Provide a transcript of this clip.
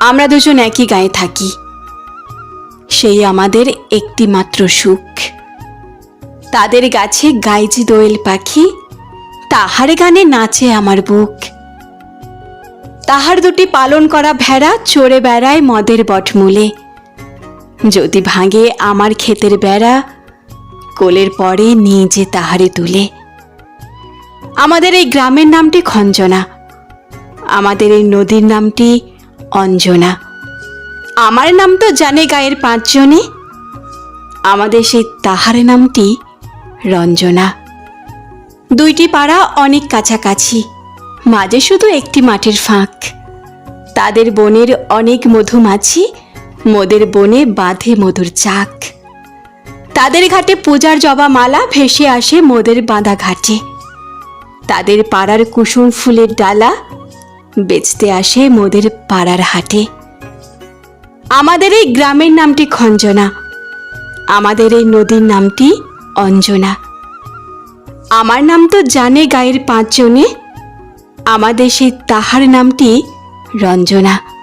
আমরা দুজন একই গায়ে থাকি। সেই আমাদের একটি মাত্র সুখ। তাদের গাছে গাইজি দোয়েল পাখি, তাহার গানে নাচে আমার বুক। তাহার দুটি পালন করা ভেড়া চড়ে বেড়ায় মদের বটমূলে। যদি ভাঙে আমার ক্ষেতের বেড়া, কোলের পরে যে তাহারে তুলে। আমাদের এই গ্রামের নামটি খঞ্জনা। আমাদের এই নদীর নামটি অঞ্জনা। আমার নাম তো জানে গায়ের পাঁচজনে। আমাদের সেই তাহার নামটি রঞ্জনা। দুইটি পাড়া অনেক কাছাকাছি। মাঝে শুধু একটি মাঠের ফাঁক। তাদের বনের অনেক মধুমাছি মোদের বনে বাঁধে মধুর চাক। তাদের ঘাটে পূজার জবা মালা ভেসে আসে মোদের বাঁধা ঘাটে। তাদের পাড়ার কুসুম ফুলের ডালা বেচতে আসে মোদের পাড়ার হাটে। আমাদের এই গ্রামের নামটি খঞ্জনা। আমাদের এই নদীর নামটি অঞ্জনা। আমার নাম তো জানে গায়ের পাঁচজনে। আমাদের সেই তাহার নামটি রঞ্জনা।